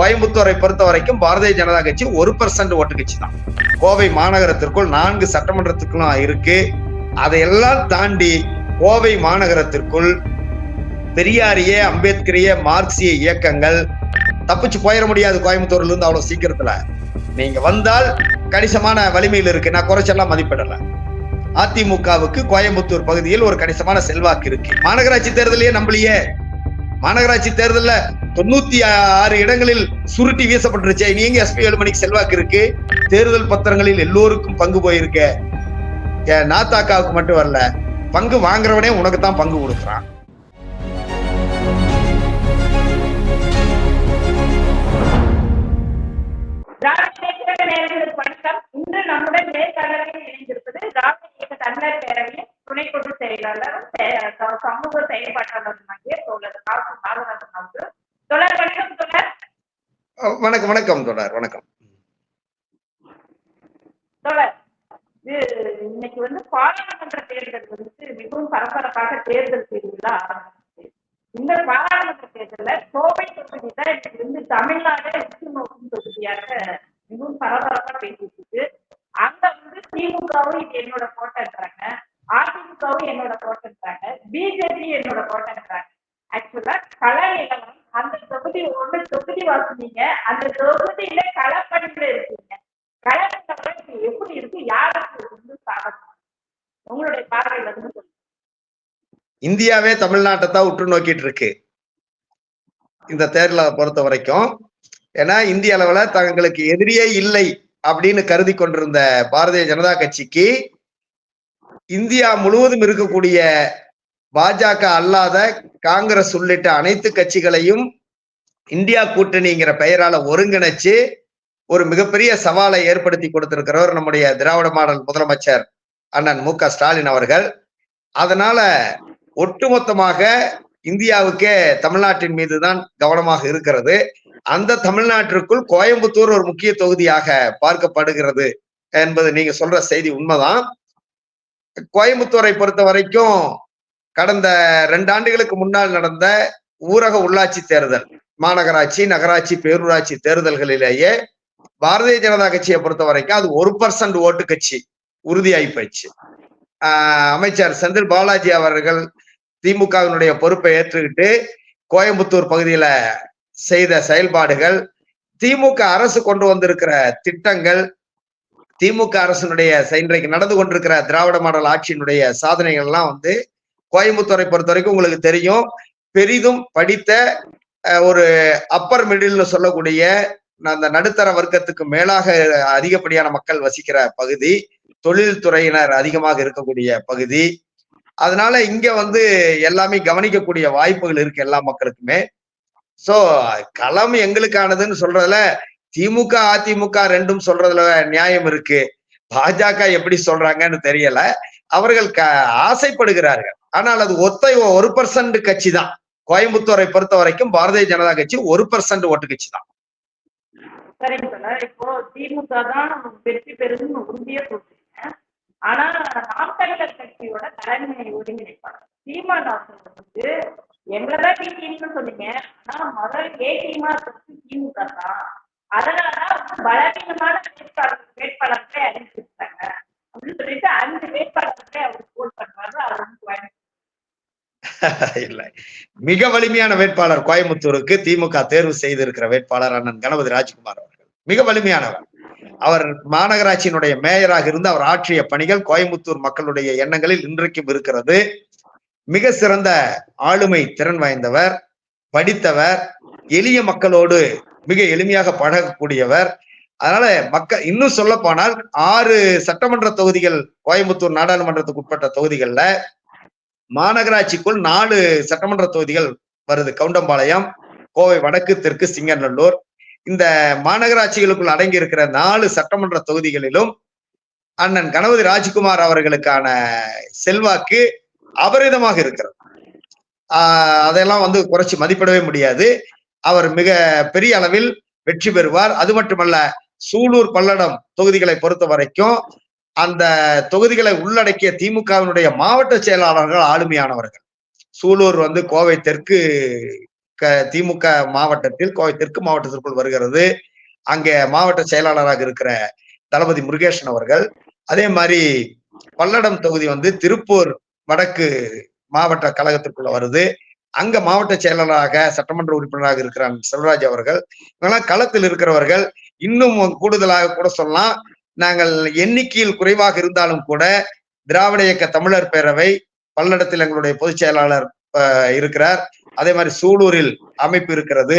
கோயம்புத்தூரை பொறுத்த வரைக்கும் பாரதிய ஜனதா கட்சி ஒரு பர்சன்ட் ஓட்டு கட்சி தான். கோவை மாநகரத்திற்குள் நான்கு சட்டமன்றத்துக்குள்ள இருக்கு. அதையெல்லாம் தாண்டி கோவை மாநகரத்திற்குள் பெரியாரிய அம்பேத்கரிய மார்க்சிய இயக்கங்கள் தப்பிச்சு போயிட முடியாது கோயம்புத்தூர்ல இருந்து அவ்வளவு சீக்கிரத்துல. நீங்க வந்தால் கணிசமான வலிமையில் இருக்கு. நான் குறைச்செல்லாம் மதிப்பிடல. அதிமுகவுக்கு கோயம்புத்தூர் பகுதியில் ஒரு கணிசமான செல்வாக்கு இருக்கு. மாநகராட்சி தேர்தலையே நம்பலையே. மாநகராட்சி தேர்தல்ல தொண்ணூத்தி ஆறு இடங்களில் சுருட்டி வீசப்பட்டுருச்சு. நீங்க எஸ்பி வேலுமணிக்கு செல்வாக்கு இருக்கு? தேர்தல் பத்திரங்களில் எல்லோருக்கும் பங்கு போயிருக்க. நாத்தாக்காவுக்கு மட்டும் வரல. பங்கு வாங்குறவனே உனக்கு தான் பங்கு கொடுக்குறான். வணக்கம் இன்று நம்முடன் நேர்காணலில் இணைந்திருப்பது திராவிட இயக்க தமிழர் பேரவையின் துணை பொதுச் செயலாளரும் சமூக செயல்பாட்டாளருமாகிய தோழர் வணக்கம் வணக்கம் தொடர் வணக்கம். தொடர். இது இன்னைக்கு வந்து பாராளுமன்ற தேர்தல் வந்து மிகவும் பரபரப்பாக தேர்தல் திருவிழா ஆரம்பிச்சு இந்த பாராளுமன்ற தேர்தல்ல கோவை தொகுதி தான் இன்னைக்கு வந்து தமிழ்நாடு உற்று நோக்கும் தொகுதியாக மிகவும் பரபரப்பா பேசிட்டு இருக்கு அங்க வந்து திமுகவும் இது என்னோட கோட்டைன்றாங்க அதிமுகவும் என்னோட கோட்டைன்றாங்க பிஜேபி என்னோட கோட்டைன்றாங்க கலை கள அந்த தொகுதி ஒன்று தொகுதி வாசினீங்க அந்த தொகுதியில களப்பணியில இருக்கீங்க கள நிலவரம் எப்படி இருக்கு? யாருக்கு வந்து சாதகம்? உங்களுடைய பார்வையில இருந்து சொல்லுங்க. இந்தியாவே தமிழ்நாட்டை தான் உற்று நோக்கிட்டு இருக்கு. இந்த தேர்தலை பொறுத்த வரைக்கும். ஏன்னா இந்திய அளவுல தங்களுக்கு எதிரியே இல்லை அப்படின்னு கருதி கொண்டிருந்த பாரதிய ஜனதா கட்சிக்கு இந்தியா முழுவதும் இருக்கக்கூடிய பாஜக அல்லாத காங்கிரஸ் உள்ளிட்ட அனைத்து கட்சிகளையும் இந்தியா கூட்டணிங்கிற பெயரால ஒருங்கிணைச்சு ஒரு மிகப்பெரிய சவாலை ஏற்படுத்தி கொடுத்திருக்கிறவர் நம்முடைய திராவிட மாடல் முதலமைச்சர் அண்ணன் மு க ஸ்டாலின் அவர்கள். அதனால ஒட்டுமொத்தமாக இந்தியாவுக்கே தமிழ்நாட்டின் மீதுதான் கவனமாக இருக்கிறது. அந்த தமிழ்நாட்டிற்குள் கோயம்புத்தூர் ஒரு முக்கிய தொகுதியாக பார்க்கப்படுகிறது என்பது நீங்க சொல்ற செய்தி உண்மைதான். கோயம்புத்தூரை பொறுத்த வரைக்கும் கடந்த ரெண்டு ஆண்டுகளுக்கு முன்னால் நடந்த ஊரக உள்ளாட்சி தேர்தல் மாநகராட்சி நகராட்சி பேரூராட்சி தேர்தல்களிலேயே பாரதிய ஜனதா கட்சியை பொறுத்த வரைக்கும் அது ஒரு பர்சன்ட் ஓட்டு கட்சி உறுதியாகி போயிடுச்சு. ஆஹ் அமைச்சர் செந்தில் பாலாஜி அவர்கள் திமுகவினுடைய பொறுப்பை ஏற்றுக்கிட்டு கோயம்புத்தூர் பகுதியில செய்த செயல்பாடுகள் திமுக அரசு கொண்டு வந்திருக்கிற திட்டங்கள் திமுக அரசினுடைய இன்றைக்கு நடந்து கொண்டிருக்கிற திராவிட மாடல் ஆட்சியினுடைய சாதனைகள் எல்லாம் வந்து கோயம்புத்தூரை பொறுத்த வரைக்கும் உங்களுக்கு தெரியும். பெரிதும் படித்த ஒரு அப்பர் மிடில்னு சொல்லக்கூடிய அந்த நடுத்தர வர்க்கத்துக்கு மேலாக அதிகப்படியான மக்கள் வசிக்கிற பகுதி தொழில்துறையினர் அதிகமாக இருக்கக்கூடிய பகுதி. அதனால இங்க வந்து எல்லாமே கவனிக்கக்கூடிய வாய்ப்புகள் இருக்கு எல்லா மக்களுக்குமே. சோ களம் எங்களுக்கானதுன்னு சொல்றதுல திமுக அதிமுக ரெண்டும் சொல்றதுல நியாயம் இருக்கு. பாஜக எப்படி சொல்றாங்கன்னு தெரியல. அவர்கள் க ஆசைப்படுகிறார்கள். ஆனால் அது ஒத்த ஒரு பர்சன்ட் கட்சி தான். கோயம்புத்தூரை பொறுத்த வரைக்கும் பாரதிய ஜனதா கட்சி ஒரு பர்சன்ட் ஓட்டு கட்சி தான். சரிங்க இப்போ திமுக தான் வெற்றி பெறுதுன்னு உறுதியா சொல்றீங்க. ஆனா நாம் தமிழர் கட்சியோட தலைமை ஒருங்கிணைப்பாளர் சீமான் அவர்கள் வந்து எங்களதான் பி டீம்னு சொன்னீங்க. ஆனா முதல் ஏ டீமா இருக்கிறது திமுக தான். அதனாலதான் வந்து பலவீனமான வேட்பாளர் வேட்பாளர்களை அறிவிச்சிருக்காங்க. அப்படின்னு சொல்லிட்டு அஞ்சு வேட்பாளர்களை அவர் போல் பண்றாரு அவர் வந்து இல்லை. மிக வலிமையான வேட்பாளர் கோயம்புத்தூருக்கு திமுக தேர்வு செய்திருக்கிற வேட்பாளர் அண்ணன் கணபதி ராஜ்குமார் அவர்கள். மிக வலிமையானவர். அவர் மாநகராட்சியினுடைய மேயராக இருந்து அவர் ஆற்றிய பணிகள் கோயம்புத்தூர் மக்களுடைய எண்ணங்களில் இன்றைக்கும் இருக்கிறது. மிக சிறந்த ஆளுமை திறன் வாய்ந்தவர் படித்தவர் எளிய மக்களோடு மிக எளிமையாக பழகக்கூடியவர். அதனால மக்கள் இன்னும் சொல்ல போனால் ஆறு சட்டமன்ற தொகுதிகள் கோயம்புத்தூர் நாடாளுமன்றத்துக்கு உட்பட்ட தொகுதிகள்ல மாநகராட்சிக்குள் நாலு சட்டமன்ற தொகுதிகள் வருது. கவுண்டம்பாளையம் கோவை வடக்கு தெற்கு சிங்கநல்லூர். இந்த மாநகராட்சிகளுக்குள் அடங்கி இருக்கிற நாலு சட்டமன்ற தொகுதிகளிலும் அண்ணன் கணபதி ராஜ்குமார் அவர்களுக்கான செல்வாக்கு அபரிதமாக இருக்கிறது. ஆஹ் அதெல்லாம் வந்து குறைச்சி மதிப்பிடவே முடியாது. அவர் மிக பெரிய அளவில் வெற்றி பெறுவார். அது மட்டுமல்ல சூலூர் பல்லடம் தொகுதிகளை பொறுத்த வரைக்கும் அந்த தொகுதிகளை உள்ளடக்கிய திமுகவினுடைய மாவட்ட செயலாளர்கள் ஆளுமையானவர்கள். சூலூர் வந்து கோவை தெற்கு க- திமுக மாவட்டத்தில் கோவை தெற்கு மாவட்டத்திற்குள் வருகிறது. அங்கே மாவட்ட செயலாளராக இருக்கிற தளபதி முருகேசன் அவர்கள். அதே மாதிரி பல்லடம் தொகுதி வந்து திருப்பூர் வடக்கு மாவட்ட கழகத்திற்குள்ள வருது. அங்க மாவட்ட செயலாளராக சட்டமன்ற உறுப்பினராக இருக்கிறான் செல்வராஜ் அவர்கள். இவங்கெல்லாம் களத்தில் இருக்கிறவர்கள். இன்னும் கூடுதலாக கூட சொல்லலாம் நாங்கள் எண்ணிக்கையில் குறைவாக இருந்தாலும் கூட திராவிட இயக்க தமிழர் பேரவை பல்லடத்தில் எங்களுடைய பொதுச் செயலாளர் இருக்கிறார். அதே மாதிரி சூலூரில் அமைப்பு இருக்கிறது.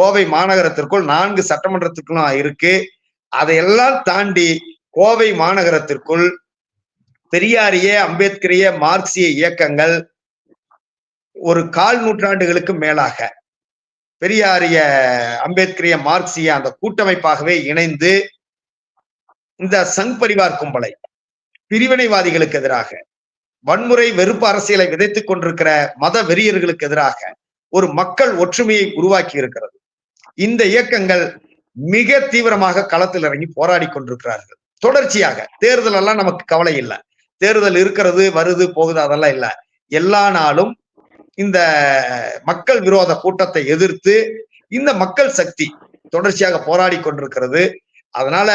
கோவை மாநகரத்திற்குள் நான்கு சட்டமன்றத்திற்குள்ளும் இருக்கு. அதையெல்லாம் தாண்டி கோவை மாநகரத்திற்குள் பெரியாரிய அம்பேத்கரிய மார்க்சிய இயக்கங்கள் ஒரு கால் நூற்றாண்டுகளுக்கு மேலாக பெரியாரிய அம்பேத்கரிய மார்க்சிய அந்த கூட்டமைப்பாகவே இணைந்து இந்த சங் பரிவார் கும்பலை பிரிவினைவாதிகளுக்கு எதிராக வன்முறை வெறுப்பு அரசியலை விதைத்துக் கொண்டிருக்கிற மத வெறியர்களுக்கு எதிராக ஒரு மக்கள் ஒற்றுமையை உருவாக்கி இருக்கிறது. இந்த இயக்கங்கள் மிக தீவிரமாக களத்தில் இறங்கி போராடி கொண்டிருக்கிறார்கள். தொடர்ச்சியாக தேர்தல் எல்லாம் நமக்கு கவலை இல்லை. தேர்தல் இருக்கிறது வருது போகுது அதெல்லாம் இல்லை. எல்லா நாளும் இந்த மக்கள் விரோத கூட்டத்தை எதிர்த்து இந்த மக்கள் சக்தி தொடர்ச்சியாக போராடி கொண்டிருக்கிறது. அதனால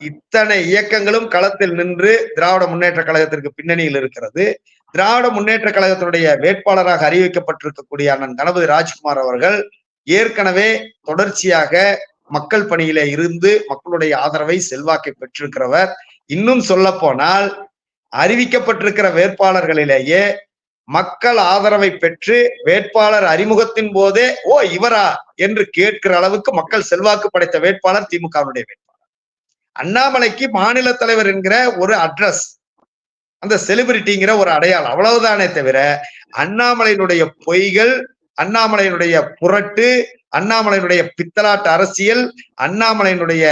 இத்தனை இயக்கங்களும் களத்தில் நின்று திராவிட முன்னேற்ற கழகத்திற்கு பின்னணியில் இருக்கிறது. திராவிட முன்னேற்ற கழகத்தினுடைய வேட்பாளராக அறிவிக்கப்பட்டிருக்கக்கூடிய அண்ணன் கணபதி ராஜ்குமார் அவர்கள் ஏற்கனவே தொடர்ச்சியாக மக்கள் பணியிலே இருந்து மக்களுடைய ஆதரவை செல்வாக்கை பெற்றிருக்கிறவர். இன்னும் சொல்ல போனால் அறிவிக்கப்பட்டிருக்கிற வேட்பாளர்களிலேயே மக்கள் ஆதரவை பெற்று வேட்பாளர் அறிமுகத்தின் போதே ஓ இவரா? என்று கேட்கிற அளவுக்கு மக்கள் செல்வாக்கு படைத்த வேட்பாளர் திமுகவினுடைய வேட்பாளர். அண்ணாமலைக்கு மாநில தலைவர் என்கிற ஒரு அட்ரஸ் அந்த செலிபிரிட்டிங்கிற ஒரு அடையாளம். அவ்வளவுதானே தவிர அண்ணாமலையினுடைய பொய்கள் அண்ணாமலையினுடைய புரட்டு அண்ணாமலையினுடைய பித்தலாட்டு அரசியல் அண்ணாமலையினுடைய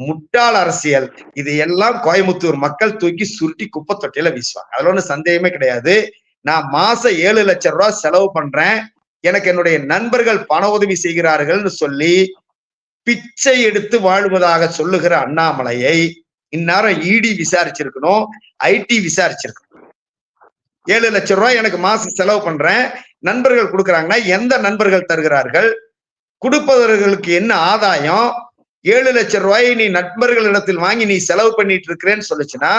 முட்டாள் அரசியல் இது எல்லாம் கோயம்புத்தூர் மக்கள் தூக்கி சுருட்டி குப்பை தொட்டியில வீசுவாங்க. அதுல ஒன்றும் சந்தேகமே கிடையாது. நான் மாசம் ஏழு லட்சம் ரூபாய் செலவு பண்றேன். எனக்கு என்னுடைய நண்பர்கள் பண உதவி செய்கிறார்கள்னு சொல்லி பிச்சை எடுத்து வாழ்வதாக சொல்லுகிற அண்ணாமலையை இந்நேரம் இடி விசாரிச்சிருக்கணும் ஐடி விசாரிச்சிருக்கணும். ஏழு லட்சம் ரூபாய் எனக்கு மாசம் செலவு பண்றேன். நண்பர்கள் கொடுக்குறாங்கன்னா எந்த நண்பர்கள் தருகிறார்கள்? கொடுப்பவர்களுக்கு என்ன ஆதாயம்? ஏழு லட்சம் ரூபாயை நீ நண்பர்களிடத்தில் வாங்கி நீ செலவு பண்ணிட்டு இருக்கிறேன்னு சொல்லுச்சுன்னா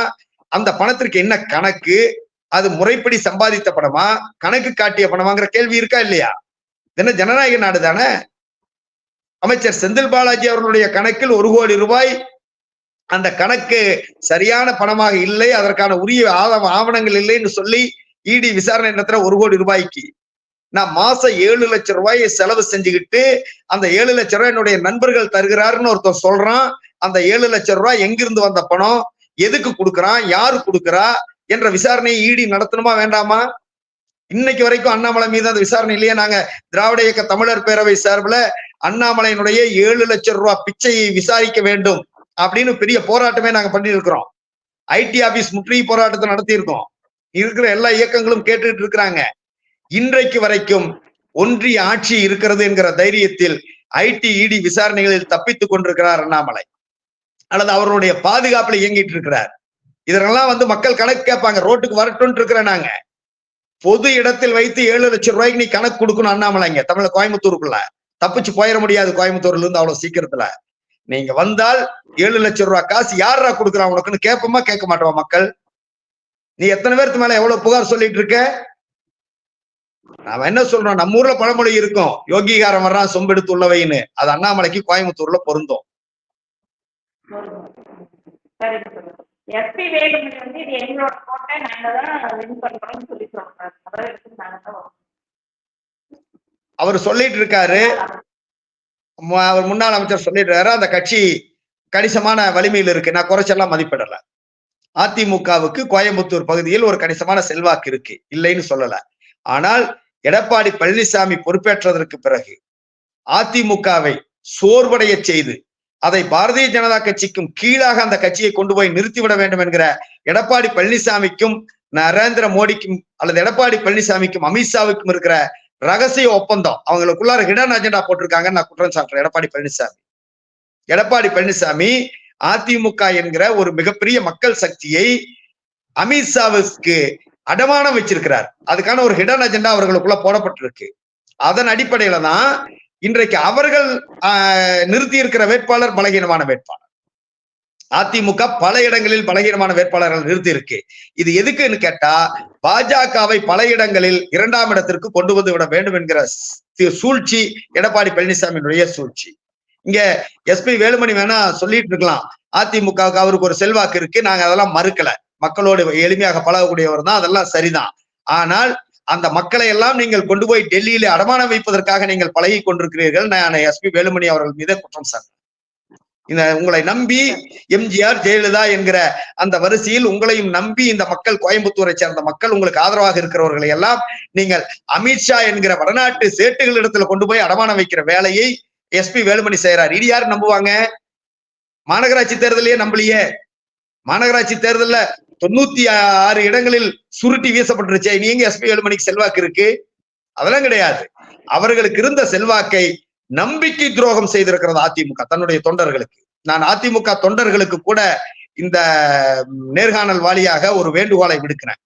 அந்த பணத்திற்கு என்ன கணக்கு? அது முறைப்படி சம்பாதித்த பணமா? கணக்கு காட்டிய பணமாங்கிற கேள்வி இருக்கா இல்லையா? என்ன ஜனநாயக நாடு தானே அமைச்சர் செந்தில் பாலாஜி அவர்களுடைய கணக்கில் ஒரு கோடி ரூபாய் அந்த கணக்கு சரியான பணமாக இல்லை அதற்கான உரிய ஆவணங்கள் இல்லைன்னு சொல்லி இடி விசாரணை நடத்துற ஒரு கோடி ரூபாய்க்கு. நான் மாசம் ஏழு லட்சம் ரூபாயை செலவு செஞ்சுக்கிட்டு அந்த ஏழு லட்சம் ரூபாய் என்னுடைய நண்பர்கள் தருகிறாருன்னு ஒருத்தர் சொல்றான் அந்த ஏழு லட்சம் ரூபாய் எங்கிருந்து வந்த பணம் எதுக்கு கொடுக்குறான் யாரு கொடுக்குறா என்ற விசாரணையை இடி நடத்தணுமா வேண்டாமா? இன்னைக்கு வரைக்கும் அண்ணாமலை மீது அந்த விசாரணை இல்லையே. நாங்க திராவிட இயக்க தமிழர் பேரவை சார்பில் அண்ணாமலையினுடைய ஏழு லட்சம் ரூபாய் பிச்சையை விசாரிக்க வேண்டும் அப்படின்னு பெரிய போராட்டமே நாங்க பண்ணியிருக்கிறோம். ஐடி ஆபீஸ் முற்றுகை போராட்டத்தை நடத்தியிருக்கோம். இருக்கிற எல்லா இயக்கங்களும் கேட்டுட்டு இருக்கிறாங்க. இன்றைக்கு வரைக்கும் ஒன்றிய ஆட்சி இருக்கிறது என்கிற தைரியத்தில் ஐடி இடி விசாரணைகளில் தப்பித்துக் கொண்டிருக்கிறார் அண்ணாமலை. அல்லது அவருடைய பாதுகாப்புல இயங்கிட்டு இருக்கிறார். இதெல்லாம் வந்து மக்கள் கணக்கு கேட்பாங்க. ரோட்டுக்கு வரட்டும் இருக்கிற நாங்க. பொது இடத்தில் வைத்து ஏழு லட்சம் ரூபாய்க்கு நீ கணக்கு கொடுக்கணும் அண்ணாமலைங்க. தமிழ கோயம்புத்தூருக்குள்ள. தப்பிச்சு போயிட முடியாது கோயம்புத்தூர்ல இருந்து அவ்வளவு சீக்கிரத்துல. நீங்க வந்தால் ஏழு லட்சம் ரூபாய் காசு யாரா கொடுக்குறான் உனக்குன்னு கேட்போமா கேட்க மாட்டோமா மக்கள்? நீ எத்தனை பேருக்கு மேல எவ்வளவு புகார் சொல்லிட்டு இருக்க? நாம என்ன சொல்றோம்? நம்ம ஊர்ல பழமொழி இருக்கும். யோகிகாரம் வர்றான் சொம்பெடுத்து உள்ளவைன்னு அது அண்ணாமலைக்கு கோயம்புத்தூர்ல பொருந்தும். எஸ்பி வேலுமணி வந்து இது எங்களோட கோட்டை நாங்க தான் வின் பண்றோம்னு சொல்லி சொல்றாரு எடுத்து நாங்க தான் அவர் சொல்லிட்டு இருக்காரு. அவர் முன்னாள் அமைச்சர் சொல்லிட்டு இருக்காரு. அந்த கட்சி கணிசமான வலிமையில் இருக்கு. நான் குறைச்செல்லாம் மதிப்பிடல. அதிமுகவுக்கு கோயம்புத்தூர் பகுதியில் ஒரு கணிசமான செல்வாக்கு இருக்கு. இல்லைன்னு சொல்லல. ஆனால் எடப்பாடி பழனிசாமி பொறுப்பேற்றதற்கு பிறகு அதிமுகவை சோர்வடைய செய்து அதை பாரதிய ஜனதா கட்சிக்கும் கீழாக அந்த கட்சியை கொண்டு போய் நிறுத்திவிட வேண்டும் என்கிற எடப்பாடி பழனிசாமிக்கும் நரேந்திர மோடிக்கும் அல்லது எடப்பாடி பழனிசாமிக்கும் அமித்ஷாவுக்கும் இருக்கிற ரகசிய ஒப்பந்தம். அவங்களுக்குள்ளார ஹிடன் அஜெண்டா போட்டிருக்காங்கன்னு நான் குற்றம் சாட்டுறேன். எடப்பாடி பழனிசாமி. எடப்பாடி பழனிசாமி அதிமுக என்கிற ஒரு மிகப்பெரிய மக்கள் சக்தியை அமித்ஷாவுக்கு அடமானம் வச்சிருக்கிறார். அதுக்கான ஒரு ஹிடன் அஜெண்டா அவர்களுக்குள்ள போடப்பட்டிருக்கு. அதன் அடிப்படையில தான் இன்றைக்கு அவர்கள் நிறுத்தி இருக்கிற வேட்பாளர் பலகீனமான வேட்பாளர். அதிமுக பல இடங்களில் பலகீனமான வேட்பாளர்கள் நிறுத்தி இருக்கு இது எதுக்குன்னு கேட்டா பாஜகவை பல இடங்களில் இரண்டாம் இடத்திற்கு கொண்டு வந்து விட வேண்டும் என்கிற சூழ்ச்சி எடப்பாடி பழனிசாமியினுடைய சூழ்ச்சி. இங்க எஸ்பி வேலுமணி வேணா சொல்லிட்டு இருக்கலாம். அதிமுகவுக்கு அவருக்கு ஒரு செல்வாக்கு இருக்கு. நாங்க அதெல்லாம் மறுக்கல. மக்களோடு எளிமையாக பழகக்கூடியவர் தான். அதெல்லாம் சரிதான். ஆனால் அந்த மக்களை எல்லாம் நீங்கள் கொண்டு போய் டெல்லியில அடமானம் வைப்பதற்காக நீங்கள் பழகி கொண்டிருக்கிறீர்கள். நான் எஸ்பி வேலுமணி அவர்கள் மீதே குற்றம் சார். இந்த உங்களை நம்பி எம்ஜிஆர் ஜெயலலிதா என்கிற அந்த வரிசையில் உங்களையும் நம்பி இந்த மக்கள் கோயம்புத்தூரை சேர்ந்த மக்கள் உங்களுக்கு ஆதரவாக இருக்கிறவர்களை எல்லாம் நீங்கள் அமித்ஷா என்கிற வடநாட்டு சேட்டுகள் இடத்துல கொண்டு போய் அடமானம் வைக்கிற வேலையை எஸ்பி வேலுமணி செய்யறார் இது யார் நம்புவாங்க? மாநகராட்சி தேர்தலையே நம்பலையே. மாநகராட்சி தேர்தல்ல தொண்ணூத்தி ஆறு இடங்களில் சுருட்டி வீசப்பட்டுருச்சே. நீ எங்க எஸ்பி வேலுமணிக்கு செல்வாக்கு இருக்கு? அதெல்லாம் கிடையாது. அவர்களுக்கு இருந்த செல்வாக்கை நம்பிக்கை துரோகம் செய்திருக்கிறது அதிமுக தன்னுடைய தொண்டர்களுக்கு. நான் அதிமுக தொண்டர்களுக்கு கூட இந்த நேர்காணல் வாலியாக ஒரு வேண்டுகோளை விடுக்கிறேன்.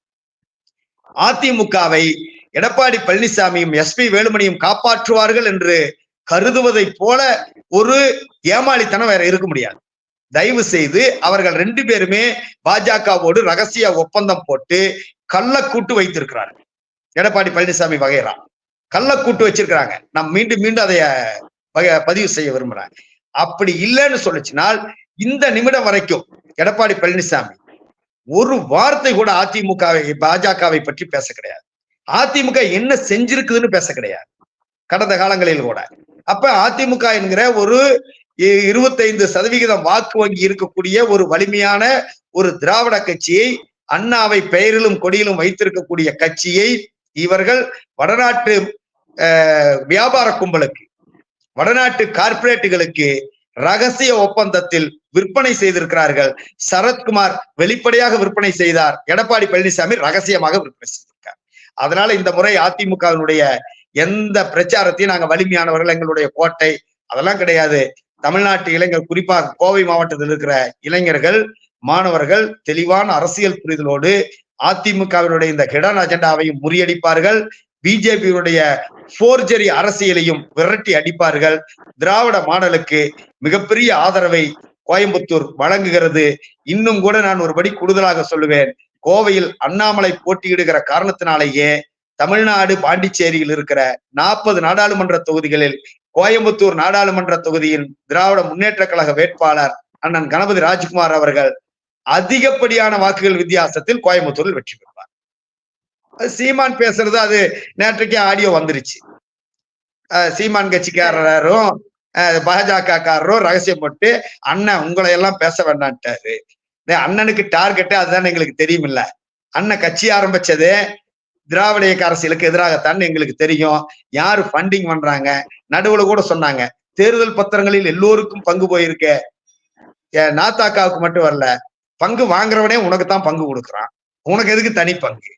அதிமுகவை எடப்பாடி பழனிசாமியும் எஸ்பி வேலுமணியும் காப்பாற்றுவார்கள் என்று கருதுவதை போல ஒரு ஏமாளித்தனம் வேற இருக்க முடியாது. தயவு செய்து அவர்கள் ரெண்டு பேருமே பாஜகவோடு ரகசிய ஒப்பந்தம் போட்டு கள்ளக்கூட்டு வைத்திருக்கிறார்கள். எடப்பாடி பழனிசாமி வகைரா கள்ளக்கூட்டு வச்சிருக்கிறாங்க. நான் மீண்டும் மீண்டும் அதை வகை- பதிவு செய்ய விரும்புறேன். அப்படி இல்லைன்னு சொல்லிச்சுனால் இந்த நிமிடம் வரைக்கும் எடப்பாடி பழனிசாமி ஒரு வார்த்தை கூட அதிமுகவை பாஜகவை பற்றி பேச கிடையாது. அதிமுக என்ன செஞ்சிருக்குதுன்னு பேச கிடையாது. கடந்த காலங்களில் கூட. அப்ப அதிமுக என்கிற ஒரு இருபத்தைந்து சதவிகிதம் வாக்கு வங்கி இருக்கக்கூடிய ஒரு வலிமையான ஒரு திராவிட கட்சியை அண்ணாவை பெயரிலும் கொடியிலும் வைத்திருக்கக்கூடிய கட்சியை இவர்கள் வடநாட்டு வியாபார கும்பலுக்கு வடநாட்டு கார்ப்பரேட்டுகளுக்கு ரகசிய ஒப்பந்தத்தில் விற்பனை செய்திருக்கிறார்கள். சரத்குமார் வெளிப்படையாக விற்பனை செய்தார். எடப்பாடி பழனிசாமி ரகசியமாக விற்பனை செய்திருக்கார். அதனால இந்த முறை அதிமுகவினுடைய எந்த பிரச்சாரத்தையும் நாங்க வலிமையானவர்கள் எங்களுடைய கோட்டை அதெல்லாம் கிடையாது. தமிழ்நாட்டு இளைஞர் குறிப்பாக கோவை மாவட்டத்தில் இருக்கிற இளைஞர்கள் மாணவர்கள் தெளிவான அரசியல் புரிதலோடு அதிமுகவினுடைய இந்த ஹிடன் அஜெண்டாவையும் முறியடிப்பார்கள். பிஜேபியுடைய போர்ஜரி அரசியலையும் விரட்டி அடிப்பார்கள். திராவிட மாடலுக்கு மிகப்பெரிய ஆதரவை கோயம்புத்தூர் வழங்குகிறது. இன்னும் கூட நான் ஒருபடி கூடுதலாக சொல்லுவேன். கோவையில் அண்ணாமலை போட்டியிடுகிற காரணத்தினாலேயே தமிழ்நாடு பாண்டிச்சேரியில் இருக்கிற நாற்பது நாடாளுமன்ற தொகுதிகளில் கோயம்புத்தூர் நாடாளுமன்ற தொகுதியின் திராவிட முன்னேற்ற கழக வேட்பாளர் அண்ணன் கணபதி ராஜ்குமார் அவர்கள் அதிகப்படியான வாக்குகள் வித்தியாசத்தில் கோயம்புத்தூரில் வெற்றி பெறுவார். அது சீமான் பேசுறது அது நேற்றைக்கே ஆடியோ வந்துருச்சு. சீமான் கட்சிக்காரரும் பாஜகக்காரரும் ரகசியம் போட்டு அண்ணன் உங்களை எல்லாம் பேச வேண்டான்ட்டாரு அண்ணனுக்கு டார்கெட்டு அதுதான் எங்களுக்கு தெரியும் இல்ல அண்ணன் கட்சி ஆரம்பிச்சது திராவிட இயக்க அரசியலுக்கு எதிராகத்தான் எங்களுக்கு தெரியும். யாரு ஃபண்டிங் பண்றாங்க? நடுவுல கூட சொன்னாங்க தேர்தல் பத்திரங்களில் எல்லோருக்கும் பங்கு போயிருக்க. நாத்தாக்காவுக்கு மட்டும் வரல பங்கு வாங்குறவனே உனக்கு தான் பங்கு கொடுக்குறான். உனக்கு எதுக்கு தனி பங்கு?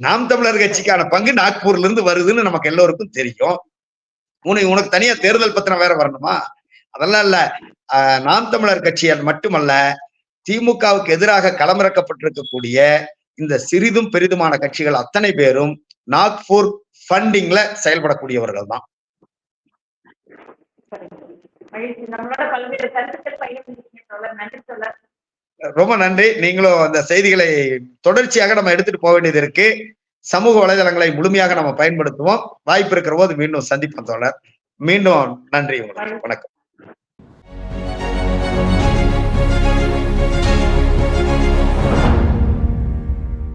நாம் தமிழர் கட்சிக்கான பங்கு நாக்பூர்ல இருந்து வருதுன்னு நமக்கு எல்லோருக்கும் தெரியும். உனக்கு உனக்கு தனியா தேர்தல் பத்திரம் வேற வரணுமா? அதெல்லாம் இல்ல. ஆஹ் நாம் தமிழர் கட்சி மட்டுமல்ல திமுகவுக்கு எதிராக களமிறக்கப்பட்டிருக்கக்கூடிய இந்த சிறிதும் பெரிதுமான கட்சிகள் அத்தனை பேரும் நாக்பூர் ஃபண்டிங்ல செயல்படக்கூடியவர்கள் தான் ரொம்ப நன்றி. நீங்களும் அந்த செய்திகளை தொடர்ச்சியாக நம்ம எடுத்துட்டு போக வேண்டியது இருக்கு. சமூக வலைதளங்களை முழுமையாக நம்ம பயன்படுத்துவோம். வாய்ப்பு இருக்கிற போது மீண்டும் சந்திப்போம் தோழர். மீண்டும் நன்றி உங்களுக்கு வணக்கம்.